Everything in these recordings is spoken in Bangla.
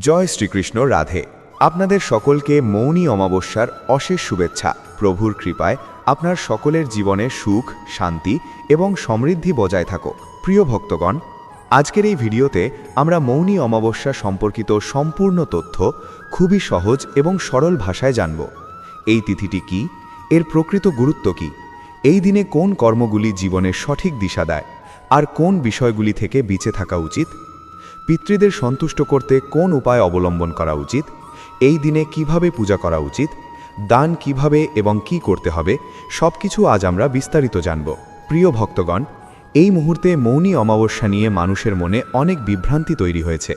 জয় শ্রীকৃষ্ণ, রাধে। আপনাদের সকলকে মৌনী অমাবস্যার অশেষ শুভেচ্ছা। প্রভুর কৃপায় আপনার সকলের জীবনে সুখ, শান্তি এবং সমৃদ্ধি বজায় থাকো প্রিয় ভক্তগণ, আজকের এই ভিডিওতে আমরা মৌনী অমাবস্যা সম্পর্কিত সম্পূর্ণ তথ্য খুবই সহজ এবং সরল ভাষায় জানব। এই তিথিটি কি? এর প্রকৃত গুরুত্ব কি? এই দিনে কোন কর্মগুলি জীবনের সঠিক দিশা দেয়? আর কোন বিষয়গুলি থেকে বেঁচে থাকা উচিত? পিতৃদের সন্তুষ্ট করতে কোন উপায় অবলম্বন করা উচিত? এই দিনে কীভাবে পূজা করা উচিত? দান কীভাবে এবং কি করতে হবে? সবকিছু আজ আমরা বিস্তারিত জানব। প্রিয় ভক্তগণ, এই মুহূর্তে মৌনী অমাবস্যা নিয়ে মানুষের মনে অনেক বিভ্রান্তি তৈরি হয়েছে।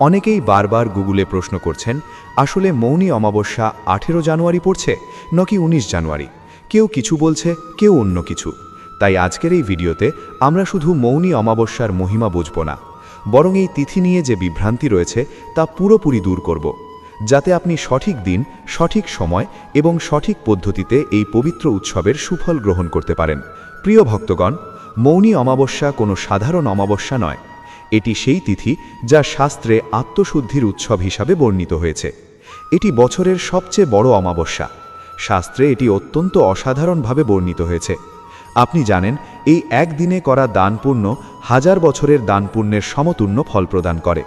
অনেকেই বারবার গুগলে প্রশ্ন করছেন, আসলে মৌনী অমাবস্যা আঠেরো জানুয়ারি পড়ছে নাকি ১৯ জানুয়ারি? কেউ কিছু বলছে, কেউ অন্য কিছু। তাই আজকের এই ভিডিওতে আমরা শুধু মৌনী অমাবস্যার মহিমা বুঝব না। বরং এই তিথি নিয়ে যে বিভ্রান্তি রয়েছে তা পুরোপুরি দূর করব। যাতে আপনি সঠিক দিন, সঠিক সময় এবং সঠিক পদ্ধতিতে এই পবিত্র উৎসবের সুফল গ্রহণ করতে পারেন। প্রিয় ভক্তগণ, মৌনী অমাবস্যা কোনো সাধারণ অমাবস্যা নয়। এটি সেই তিথি যা শাস্ত্রে আত্মশুদ্ধির উৎসব হিসাবে বর্ণিত হয়েছে। এটি বছরের সবচেয়ে বড় অমাবস্যা। শাস্ত্রে এটি অত্যন্ত অসাধারণভাবে বর্ণিত হয়েছে। আপনি জানেন এই একদিনে করা দানপুণ্য হাজার বছরের দানপুণ্যের সমতুল্য ফল প্রদান করে।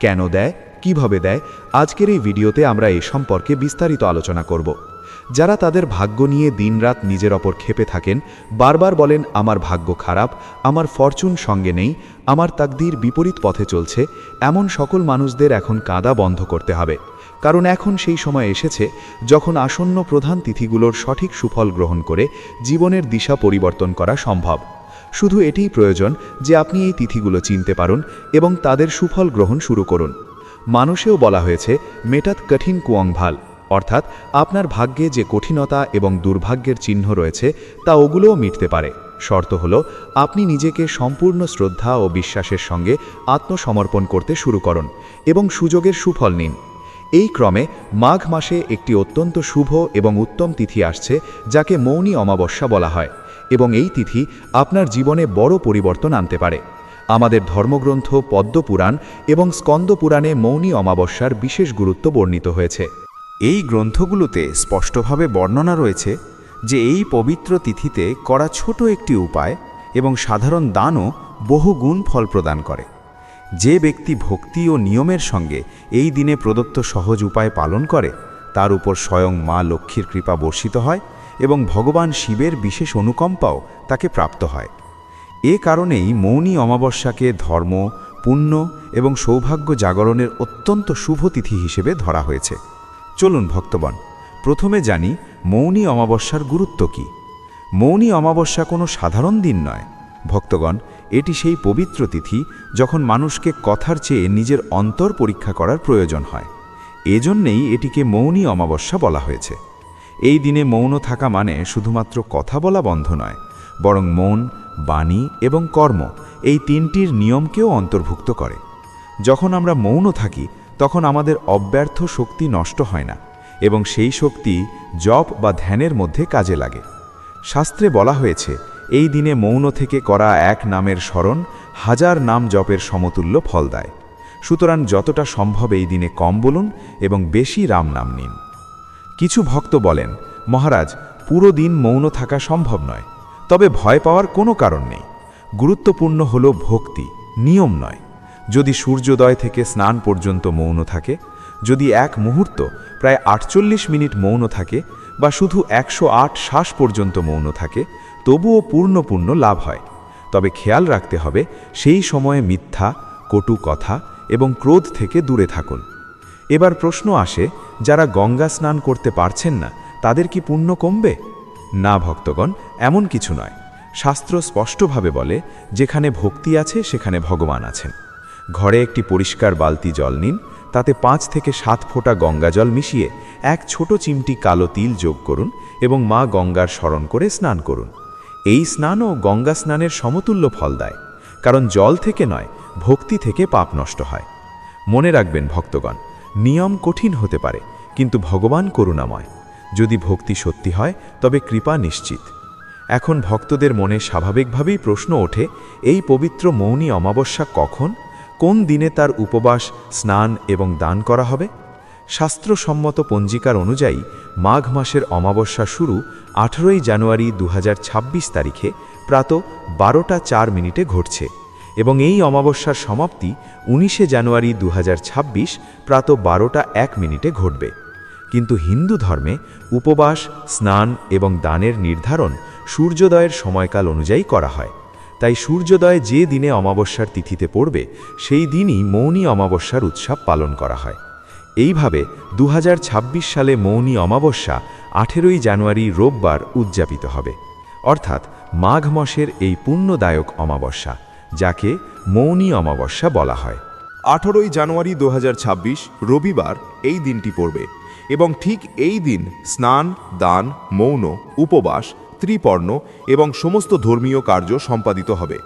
কেন দেয়? কীভাবে দেয়? আজকের এই ভিডিওতে আমরা এ সম্পর্কে বিস্তারিত আলোচনা করব। যারা তাদের ভাগ্য নিয়ে দিনরাত নিজের ওপর ক্ষেপে থাকেন, বারবার বলেন, আমার ভাগ্য খারাপ, আমার ফরচুন সঙ্গে নেই, আমার তাকদির বিপরীত পথে চলছে, এমন সকল মানুষদের এখন কাঁদা বন্ধ করতে হবে। কারণ এখন সেই সময় এসেছে যখন আসন্ন প্রধান তিথিগুলোর সঠিক সুফল গ্রহণ করে জীবনের দিশা পরিবর্তন করা সম্ভব। শুধু এটিই প্রয়োজন যে আপনি এই তিথিগুলো চিনতে পারুন এবং তাদের সুফল গ্রহণ শুরু করুন। মানুষেও বলা হয়েছে মেটাত কঠিন কুয়ংভাল অর্থাৎ আপনার ভাগ্যে যে কঠিনতা এবং দুর্ভাগ্যের চিহ্ন রয়েছে, তা ওগুলোও মিটতে পারে। শর্ত হল, আপনি নিজেকে সম্পূর্ণ শ্রদ্ধা ও বিশ্বাসের সঙ্গে আত্মসমর্পণ করতে শুরু করুন এবং সুযোগের সুফল নিন। এই ক্রমে মাঘ মাসে একটি অত্যন্ত শুভ এবং উত্তম তিথি আসছে, যাকে মৌনী অমাবস্যা বলা হয়, এবং এই তিথি আপনার জীবনে বড় পরিবর্তন আনতে পারে। আমাদের ধর্মগ্রন্থ পদ্মপুরাণ এবং স্কন্দপুরাণে মৌনী অমাবস্যার বিশেষ গুরুত্ব বর্ণিত হয়েছে। এই গ্রন্থগুলোতে স্পষ্টভাবে বর্ণনা রয়েছে যে এই পবিত্র তিথিতে করা ছোট একটি উপায় এবং সাধারণ দানও বহু গুণ ফল প্রদান করে। যে ব্যক্তি ভক্তি ও নিয়মের সঙ্গে এই দিনে প্রদত্ত সহজ উপায় পালন করে, তার উপর স্বয়ং মা লক্ষ্মীর কৃপা বর্ষিত হয় এবং ভগবান শিবের বিশেষ অনুকম্পাও তাকে প্রাপ্ত হয়। এ কারণেই মৌনী অমাবস্যাকে ধর্ম, পুণ্য এবং সৌভাগ্য জাগরণের অত্যন্ত শুভ তিথি হিসেবে ধরা হয়েছে। চলুন ভক্তবন প্রথমে জানি মৌনী অমাবস্যার গুরুত্ব কি। মৌনী অমাবস্যা কোনো সাধারণ দিন নয়। ভক্তগণ এটি সেই পবিত্র তিথি যখন মানুষকে কথার চেয়ে নিজের অন্তর পরীক্ষা করার প্রয়োজন হয়। এজন্যেই এটিকে মৌনী অমাবস্যা বলা হয়েছে। এই দিনে মৌন থাকা মানে শুধুমাত্র কথা বলা বন্ধ নয়, বরং মন, বাণী এবং কর্ম এই তিনটির নিয়মকেও অন্তর্ভুক্ত করে। যখন আমরা মৌন থাকি, তখন আমাদের অব্যর্থ শক্তি নষ্ট হয় না এবং সেই শক্তি জপ বা ধ্যানের মধ্যে কাজে লাগে। শাস্ত্রে বলা হয়েছে এই দিনে মৌন থেকে করা এক নামের স্মরণ হাজার নাম জপের সমতুল্য ফল দেয়। সুতরাং যতটা সম্ভব এই দিনে কম বলুন এবং বেশি রাম নাম নিন। কিছু ভক্ত বলেন, মহারাজ, পুরো দিন মৌন থাকা সম্ভব নয়। তবে ভয় পাওয়ার কোনো কারণ নেই। গুরুত্বপূর্ণ হল ভক্তি, নিয়ম নয়। যদি সূর্যোদয় থেকে স্নান পর্যন্ত মৌন থাকে, যদি এক মুহূর্ত প্রায় আটচল্লিশ মিনিট মৌন থাকে বা শুধু একশো আট শ্বাস পর্যন্ত মৌন থাকে তবুও পূর্ণ পূর্ণ লাভ হয়। তবে খেয়াল রাখতে হবে, সেই সময়ে মিথ্যা, কটু কথা এবং ক্রোধ থেকে দূরে থাকুন। এবার প্রশ্ন আসে, যারা গঙ্গা স্নান করতে পারছেন না, তাদের কি পুণ্য কমবে? না, ভক্তগণ, এমন কিছু নয়। শাস্ত্র স্পষ্টভাবে বলে, যেখানে ভক্তি আছে, সেখানে ভগবান আছেন। ঘরে একটি পরিষ্কার বালতি জল নিন, তাতে পাঁচ থেকে সাত ফোঁটা গঙ্গা জল মিশিয়ে এক ছোট চিমটি কালো তিল যোগ করুন এবং মা গঙ্গার স্মরণ করে স্নান করুন। এই স্নানও গঙ্গা স্নানের সমতুল্য ফল দেয়, কারণ জল থেকে নয়, ভক্তি থেকে পাপ নষ্ট হয়। মনে রাখবেন ভক্তগণ, নিয়ম কঠিন হতে পারে, কিন্তু ভগবান করুণাময়। যদি ভক্তি সত্যি হয়, তবে কৃপা নিশ্চিত। এখন ভক্তদের মনে স্বাভাবিকভাবেই প্রশ্ন ওঠে, এই পবিত্র মৌনী অমাবস্যা কখন? কোন দিনে তার উপবাস, স্নান এবং দান করা হবে? শাস্ত্রসম্মত পঞ্জিকার অনুযায়ী মাঘ মাসের অমাবস্যা শুরু আঠেরোই জানুয়ারি দু হাজার ছাব্বিশ তারিখে প্রাত বারোটা চার মিনিটে ঘটছে এবং এই অমাবস্যার সমাপ্তি উনিশে জানুয়ারি দু হাজার ছাব্বিশ প্রাত বারোটা এক মিনিটে ঘটবে। কিন্তু হিন্দু ধর্মে উপবাস, স্নান এবং দানের নির্ধারণ সূর্যোদয়ের সময়কাল অনুযায়ী করা হয়। তাই সূর্যোদয় যে দিনে অমাবস্যার তিথিতে পড়বে, সেই দিনই মৌনী অমাবস্যার উৎসব পালন করা হয়। এইভাবে দু হাজার ছাব্বিশ সালে মৌনী অমাবস্যা আঠেরোই জানুয়ারি রোববার উদযাপিত হবে। অর্থাৎ মাঘ মাসের এই পুণ্যদায়ক অমাবস্যা, যাকে মৌনী অমাবস্যা বলা হয়। আঠেরোই জানুয়ারি দু হাজার ছাব্বিশ রবিবার এই দিনটি পড়বে এবং ঠিক এই দিন স্নান, দান, মৌন, উপবাস, ত্রিপর্ণ এবং সমস্ত ধর্মীয় কার্য সম্পাদিত হবে।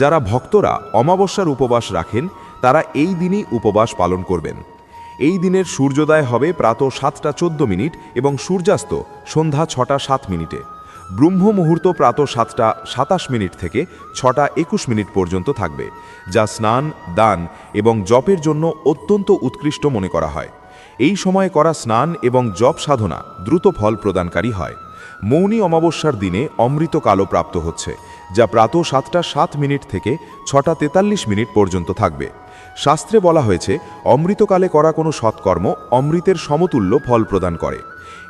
যারা ভক্তরা অমাবস্যার উপবাস রাখেন, তারা এই দিনই উপবাস পালন করবেন। এই দিনের সূর্যোদয় হবে প্রাত সাতটা চোদ্দ মিনিট এবং সূর্যাস্ত সন্ধ্যা ছটা সাত মিনিটে। ব্রহ্ম মুহূর্ত প্রাত সাতটা সাতাশ মিনিট থেকে ছটা একুশ মিনিট পর্যন্ত থাকবে, যা স্নান, দান এবং জপের জন্য অত্যন্ত উৎকৃষ্ট মনে করা হয়। এই সময়ে করা স্নান এবং জপ সাধনা দ্রুত ফল প্রদানকারী হয়। মৌনী অমাবস্যার দিনে অমৃত কালো প্রাপ্ত হচ্ছে, যা প্রাত সাতটা সাত মিনিট থেকে ছটা তেতাল্লিশ মিনিট পর্যন্ত থাকবে। শাস্ত্রে বলা হয়েছে, অমৃতকালে করা কোনো সৎকর্ম অমৃতের সমতুল্য ফল প্রদান করে।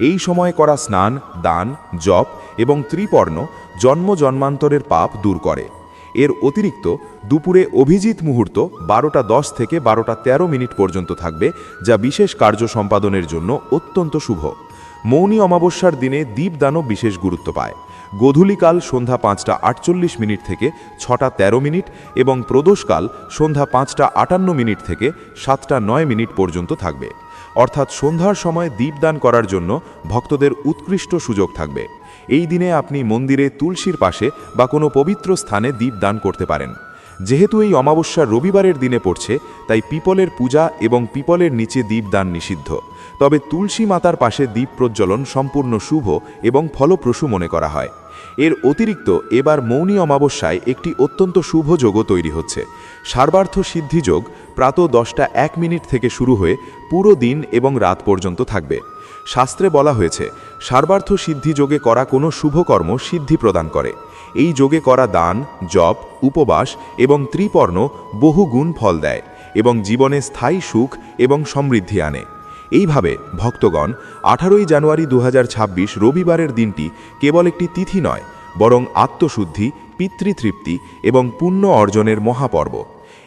এই সময়ে করা স্নান, দান, জপ এবং ত্রিপর্ণ জন্ম জন্মান্তরের পাপ দূর করে। এর অতিরিক্ত দুপুরে অভিজিৎ মুহূর্ত বারোটা দশ থেকে বারোটা ১৩ মিনিট পর্যন্ত থাকবে, যা বিশেষ কার্য সম্পাদনের জন্য অত্যন্ত শুভ। মৌনী অমাবস্যার দিনে দীপদানও বিশেষ গুরুত্ব পায়। গোধূলিকাল সন্ধ্যা পাঁচটা আটচল্লিশ মিনিট থেকে ছটা ১৩ মিনিট এবং প্রদোষকাল সন্ধ্যা পাঁচটা আটান্ন মিনিট থেকে সাতটা নয় মিনিট পর্যন্ত থাকবে। অর্থাৎ সন্ধ্যার সময় দীপদান করার জন্য ভক্তদের উৎকৃষ্ট সুযোগ থাকবে। এই দিনে আপনি মন্দিরে তুলসীর পাশে বা কোনো পবিত্র স্থানে দীপদান করতে পারেন। যেহেতু এই অমাবস্যা রবিবারের দিনে পড়ছে, তাই পিপলের পূজা এবং পিপলের নিচে দীপদান নিষিদ্ধ। তবে তুলসী মাতার পাশে দীপ প্রজ্বলন সম্পূর্ণ শুভ এবং ফলপ্রসূ মনে করা হয়। এর অতিরিক্ত এবার মৌনী অমাবস্যায় একটি অত্যন্ত শুভ যোগও তৈরি হচ্ছে। সার্বার্থ সিদ্ধিযোগ প্রাত দশটা এক মিনিট থেকে শুরু হয়ে পুরো দিন এবং রাত পর্যন্ত থাকবে। শাস্ত্রে বলা হয়েছে, সার্বার্থ সিদ্ধি যোগে করা কোনো শুভকর্ম সিদ্ধি প্রদান করে। এই যোগে করা দান, জপ, উপবাস এবং ত্রিপর্ণ বহু গুণ ফল দেয় এবং জীবনে স্থায়ী সুখ এবং সমৃদ্ধি আনে। এইভাবে ভক্তগণ আঠারোই জানুয়ারি দু হাজার ছাব্বিশ রবিবারের দিনটি কেবল একটি তিথি নয়, বরং আত্মশুদ্ধি, পিতৃতৃপ্তি এবং পুণ্য অর্জনের মহাপর্ব।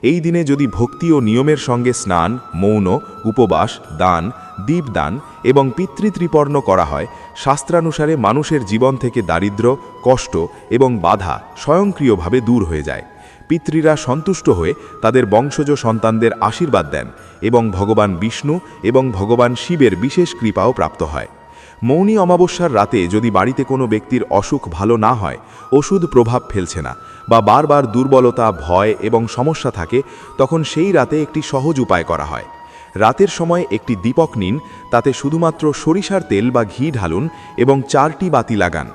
এই দিনে যদি ভক্তি ও নিয়মের সঙ্গে স্নান, মৌন, উপবাস, দান, দীপদান এবং পিতৃত্রিপর্ণ করা হয়, শাস্ত্রানুসারে মানুষের জীবন থেকে দারিদ্র্য, কষ্ট এবং বাধা স্বয়ংক্রিয়ভাবে দূর হয়ে যায়। পিতৃরা সন্তুষ্ট হয়ে তাদের বংশজ সন্তানদের আশীর্বাদ দেন এবং ভগবান বিষ্ণু এবং ভগবান শিবের বিশেষ কৃপাও প্রাপ্ত হয়। মৌনী অমাবস্যার রাতে যদি বাড়িতে কোনো ব্যক্তির অসুখ ভালো না হয়, ওষুধ প্রভাব ফেলছে না বা বারবার দুর্বলতা, ভয় এবং সমস্যা থাকে, তখন সেই রাতে একটি সহজ উপায় করা হয়। রাতের সময় একটি দীপক নিন, তাতে শুধুমাত্র সরিষার তেল বা ঘি ঢালুন এবং চারটি বাতি লাগান।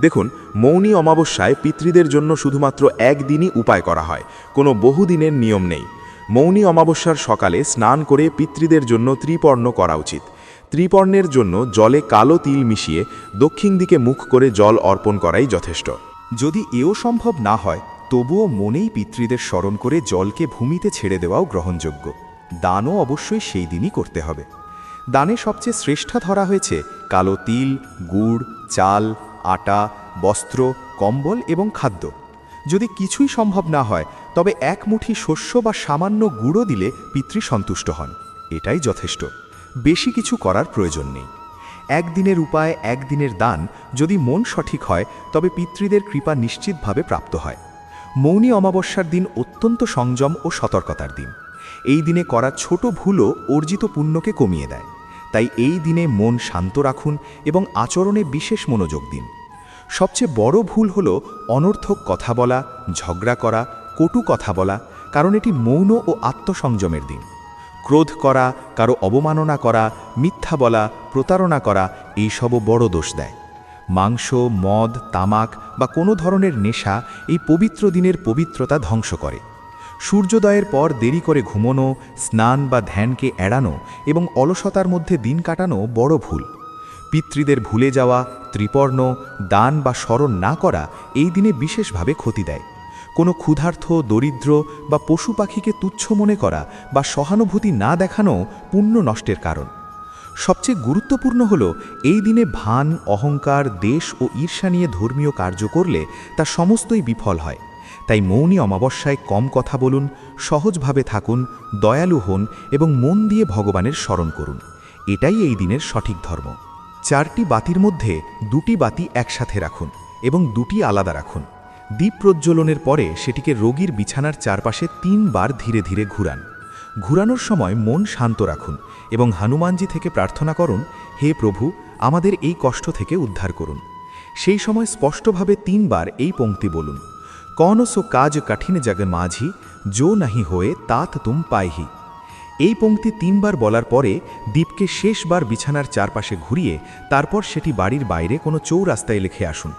দেখুন, মৌনী অমাবস্যায় পিতৃদের জন্য শুধুমাত্র একদিনই উপায় করা হয়, কোনো বহুদিনের নিয়ম নেই। মৌনী অমাবস্যার সকালে স্নান করে পিতৃদের জন্য ত্রিপর্ণ করা উচিত। ত্রিপর্ণের জন্য জলে কালো তিল মিশিয়ে দক্ষিণ দিকে মুখ করে জল অর্পণ করাই যথেষ্ট। যদি এও সম্ভব না হয়, তবুও মনেই পিতৃদের স্মরণ করে জলকে ভূমিতে ছেড়ে দেওয়াও গ্রহণযোগ্য। দানও অবশ্যই সেই দিনই করতে হবে। দানে সবচেয়ে শ্রেষ্ঠা ধরা হয়েছে কালো তিল, গুড়, চাল আটা, বস্ত্র, কম্বল এবং খাদ্য। যদি কিছুই সম্ভব না হয়, তবে এক মুঠি শস্য বা সামান্য গুঁড়ো দিলে পিতৃ সন্তুষ্ট হন। এটাই যথেষ্ট। বেশি কিছু করার প্রয়োজন নেই। একদিনের উপায়, একদিনের দান যদি মন সঠিক হয়, তবে পিতৃদের কৃপা নিশ্চিতভাবে প্রাপ্ত হয়। মৌনী অমাবস্যার দিন অত্যন্ত সংযম ও সতর্কতার দিন। এই দিনে করা ছোট ভুলও অর্জিত পুণ্যকে কমিয়ে দেয়। তাই এই দিনে মন শান্ত রাখুন এবং আচরণে বিশেষ মনোযোগ দিন। সবচেয়ে বড় ভুল হল অনর্থক কথা বলা, ঝগড়া করা, কটু কথা বলা, কারণ এটি মৌন ও আত্মসংযমের দিন। ক্রোধ করা, কারও অবমাননা করা, মিথ্যা বলা, প্রতারণা করা, এইসবও বড় দোষ দেয়। মাংস, মদ, তামাক বা কোনো ধরনের নেশা এই পবিত্র দিনের পবিত্রতা ধ্বংস করে। সূর্যোদয়ের পর দেরি করে ঘুমোনো, স্নান বা ধ্যানকে এড়ানো এবং অলসতার মধ্যে দিন কাটানো বড় ভুল। পিতৃদের ভুলে যাওয়া, ত্রিপর্ণ, দান বা স্মরণ না করা এই দিনে বিশেষভাবে ক্ষতি দেয়। কোনো ক্ষুধার্থ, দরিদ্র বা পশু পাখিকে তুচ্ছ মনে করা বা সহানুভূতি না দেখানো পুণ্য নষ্টের কারণ। সবচেয়ে গুরুত্বপূর্ণ হল এই দিনে ভান, অহংকার, দেশ ও ঈর্ষা নিয়ে ধর্মীয় কার্য করলে তা সমস্তই বিফল হয়। তাই মৌনী অমাবস্যায় কম কথা বলুন, সহজভাবে থাকুন, দয়ালু হন এবং মন দিয়ে ভগবানের স্মরণ করুন। এটাই এই দিনের সঠিক ধর্ম। চারটি বাতির মধ্যে দুটি বাতি একসাথে রাখুন এবং দুটি আলাদা রাখুন। দ্বীপ প্রজ্বলনের পরে সেটিকে রোগীর বিছানার চারপাশে তিনবার ধীরে ধীরে ঘুরান। ঘুরানোর সময় মন শান্ত রাখুন এবং হনুমানজি থেকে প্রার্থনা করুন, হে প্রভু, আমাদের এই কষ্ট থেকে উদ্ধার করুন। সেই সময় স্পষ্টভাবে তিনবার এই পংক্তি বলুন। কন সো কাজ কঠিন জগ মাঝি জো নাহি হয়ে তাত তুম পাইহি এই পংক্তি তিনবার বলার পরে দ্বীপকে শেষবার বিছানার চারপাশে ঘুরিয়ে তারপর সেটি বাড়ির বাইরে কোনো চৌরাস্তায় লিখে আসুন।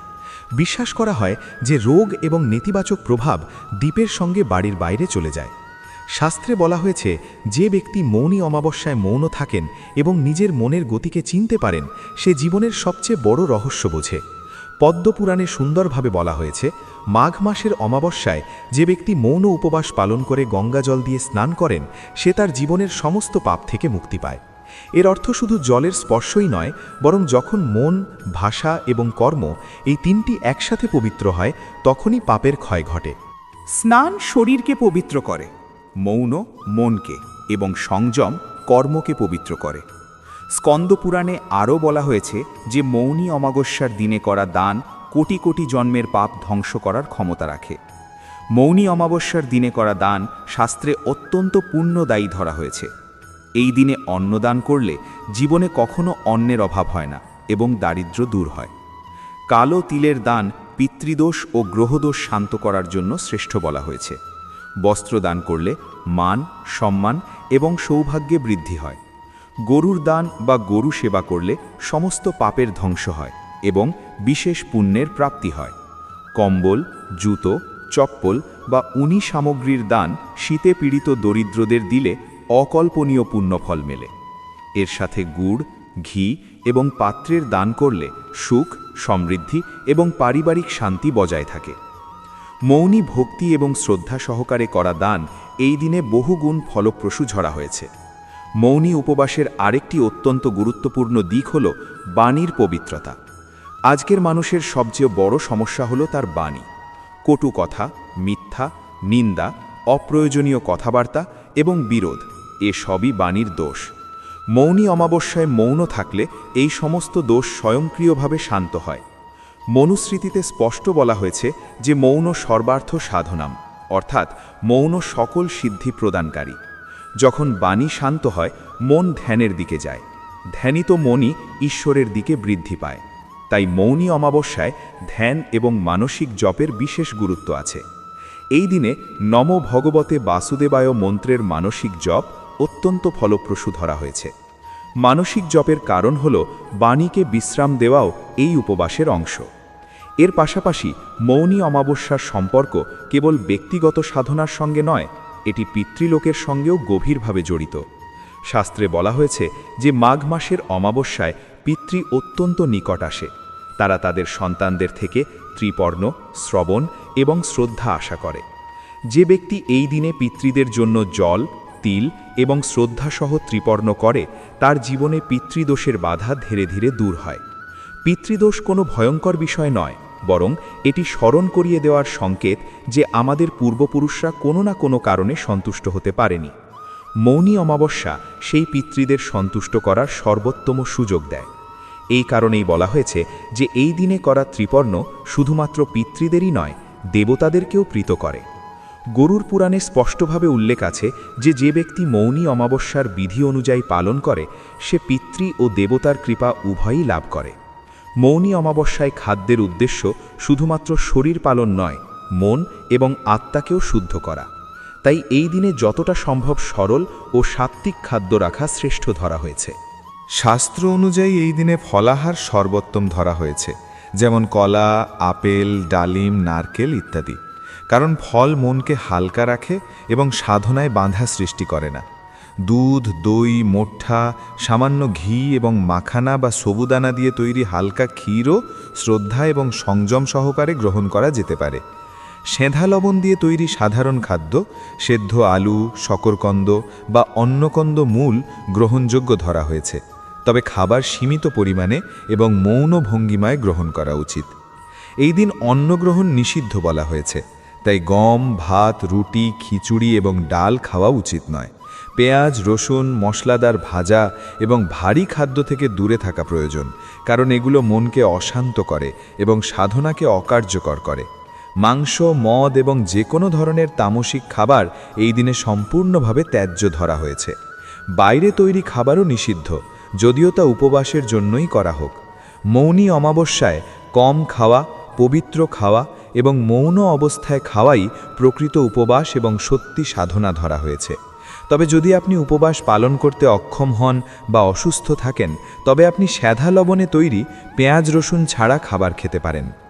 বিশ্বাস করা হয় যে রোগ এবং নেতিবাচক প্রভাব দ্বীপের সঙ্গে বাড়ির বাইরে চলে যায়। শাস্ত্রে বলা হয়েছে, যে ব্যক্তি মৌনী অমাবস্যায় মৌন থাকেন এবং নিজের মনের গতিকে চিনতে পারেন, সে জীবনের সবচেয়ে বড় রহস্য বোঝে। পদ্মপুরাণে সুন্দরভাবে বলা হয়েছে, মাঘ মাসের অমাবস্যায় যে ব্যক্তি মৌন উপবাস পালন করে গঙ্গা জল দিয়ে স্নান করেন, সে তার জীবনের সমস্ত পাপ থেকে মুক্তি পায়। এর অর্থ শুধু জলের স্পর্শই নয়, বরং যখন মন, ভাষা এবং কর্ম এই তিনটি একসাথে পবিত্র হয়, তখনই পাপের ক্ষয় ঘটে। স্নান শরীরকে পবিত্র করে, মৌন মনকে এবং সংযম কর্মকে পবিত্র করে। স্কন্দপুরাণে আরও বলা হয়েছে যে মৌনী অমাবস্যার দিনে করা দান কোটি কোটি জন্মের পাপ ধ্বংস করার ক্ষমতা রাখে। মৌনী অমাবস্যার দিনে করা দান শাস্ত্রে অত্যন্ত পুণ্যদায়ী ধরা হয়েছে। এই দিনে অন্নদান করলে জীবনে কখনো অন্নের অভাব হয় না এবং দারিদ্র্য দূর হয়। কালো তিলের দান পিতৃদোষ ও গ্রহদোষ শান্ত করার জন্য শ্রেষ্ঠ বলা হয়েছে। বস্ত্র দান করলে মান, সম্মান এবং সৌভাগ্যে বৃদ্ধি হয়। গরুর দান বা গরু সেবা করলে সমস্ত পাপের ধ্বংস হয় এবং বিশেষ পুণ্যের প্রাপ্তি হয়। কম্বল, জুতো, চপ্পল বা উনি সামগ্রীর দান শীতে পীড়িত দরিদ্রদের দিলে অকল্পনীয় পুণ্যফল মেলে। এর সাথে গুড়, ঘি এবং পাত্রের দান করলে সুখ, সমৃদ্ধি এবং পারিবারিক শান্তি বজায় থাকে। মৌনী ভক্তি এবং শ্রদ্ধা সহকারে করা দান এই দিনে বহুগুণ ফলপ্রসূ ঝরা হয়েছে। মৌনী উপবাসের আরেকটি অত্যন্ত গুরুত্বপূর্ণ দিক হল বাণীর পবিত্রতা। আজকের মানুষের সবচেয়ে বড় সমস্যা হলো তার বাণী। কটু কথা, মিথ্যা, নিন্দা, অপ্রয়োজনীয় কথাবার্তা এবং বিরোধ, এ সবই বাণীর দোষ। মৌনী অমাবস্যায় মৌন থাকলে এই সমস্ত দোষ স্বয়ংক্রিয়ভাবে শান্ত হয়। মনুস্মৃতিতে স্পষ্ট বলা হয়েছে যে মৌন সর্বার্থ সাধনাম, অর্থাৎ মৌন সকল সিদ্ধি প্রদানকারী। যখন বাণী শান্ত হয়, মন ধ্যানের দিকে যায়। ধ্যানিত মনই ঈশ্বরের দিকে বৃদ্ধি পায়। তাই মৌনী অমাবস্যায় ধ্যান এবং মানসিক জপের বিশেষ গুরুত্ব আছে। এই দিনে নম ভগবতে বাসুদেবায় মন্ত্রের মানসিক জপ অত্যন্ত ফলপ্রসূ ধরা হয়েছে। মানসিক জপের কারণ হল বাণীকে বিশ্রাম দেওয়াও এই উপবাসের অংশ। এর পাশাপাশি মৌনী অমাবস্যার সম্পর্ক কেবল ব্যক্তিগত সাধনার সঙ্গে নয় এটি পিতৃলোকের সঙ্গেও গভীরভাবে জড়িত। শাস্ত্রে বলা হয়েছে যে মাঘ মাসের অমাবস্যায় পিতৃ অত্যন্ত নিকট আসে। তারা তাদের সন্তানদের থেকে ত্রিপর্ণ, শ্রবণ এবং শ্রদ্ধা আশা করে। যে ব্যক্তি এই দিনে পিতৃদের জন্য জল, তিল এবং শ্রদ্ধাসহ ত্রিপর্ণ করে, তার জীবনে পিতৃদোষের বাধা ধীরে ধীরে দূর হয়। পিতৃদোষ কোনো ভয়ঙ্কর বিষয় নয়। বরং এটি স্মরণ করিয়ে দেওয়ার সংকেত যে আমাদের পূর্বপুরুষরা কোনো না কোনো কারণে সন্তুষ্ট হতে পারেনি। মৌনী অমাবস্যা সেই পিতৃদের সন্তুষ্ট করার সর্বোত্তম সুযোগ দেয়। এই কারণেই বলা হয়েছে যে এই দিনে করা ত্রিপর্ণ শুধুমাত্র পিতৃদেরই নয়, দেবতাদেরকেও প্রীত করে। গরুর পুরাণে স্পষ্টভাবে উল্লেখ আছে যে যে ব্যক্তি মৌনী অমাবস্যার বিধি অনুযায়ী পালন করে, সে পিতৃ ও দেবতার কৃপা উভয়ই লাভ করে। মৌনী অমাবস্যায় খাদ্যের উদ্দেশ্য শুধুমাত্র শরীর পালন নয়, মন এবং আত্মাকেও শুদ্ধ করা। তাই এই দিনে যতটা সম্ভব সরল ও সাত্ত্বিক খাদ্য রাখা শ্রেষ্ঠ ধরা হয়েছে। শাস্ত্র অনুযায়ী এই দিনে ফলাহার সর্বোত্তম ধরা হয়েছে, যেমন কলা, আপেল, ডালিম, নারকেল ইত্যাদি। কারণ ফল মনকে হালকা রাখে এবং সাধনায় বাঁধা সৃষ্টি করে না। দুধ, দই, মোঠা, সামান্য ঘি এবং মাখানা বা সবুদানা দিয়ে তৈরি হালকা ক্ষীরও শ্রদ্ধা এবং সংযম সহকারে গ্রহণ করা যেতে পারে। সেঁধা লবণ দিয়ে তৈরি সাধারণ খাদ্য, সেদ্ধ আলু, শকরকন্দ বা অন্নকন্দ মূল গ্রহণযোগ্য ধরা হয়েছে। তবে খাবার সীমিত পরিমাণে এবং মৌন ভঙ্গিমায় গ্রহণ করা উচিত। এই দিন অন্ন গ্রহণ নিষিদ্ধ বলা হয়েছে, তাই গম, ভাত, রুটি, খিচুড়ি এবং ডাল খাওয়া উচিত নয়। পেঁয়াজ, রসুন, মশলাদার ভাজা এবং ভারী খাদ্য থেকে দূরে থাকা প্রয়োজন, কারণ এগুলো মনকে অশান্ত করে এবং সাধনাকে অকার্যকর করে। মাংস, মদ এবং যে কোনো ধরনের তামসিক খাবার এই দিনে সম্পূর্ণভাবে ত্যায্য ধরা হয়েছে। বাইরে তৈরি খাবারও নিষিদ্ধ, যদিও তা উপবাসের জন্যই করা হোক। মৌনী অমাবস্যায় কম খাওয়া, পবিত্র খাওয়া এবং মৌন অবস্থায় খাওয়াই প্রকৃত উপবাস এবং সত্যি সাধনা ধরা হয়েছে। তবে যদি আপনি উপবাস পালন করতে অক্ষম হন বা অসুস্থ থাকেন, তবে আপনি স্যাধা লবণে তৈরি পেঁয়াজ রসুন ছাড়া খাবার খেতে পারেন।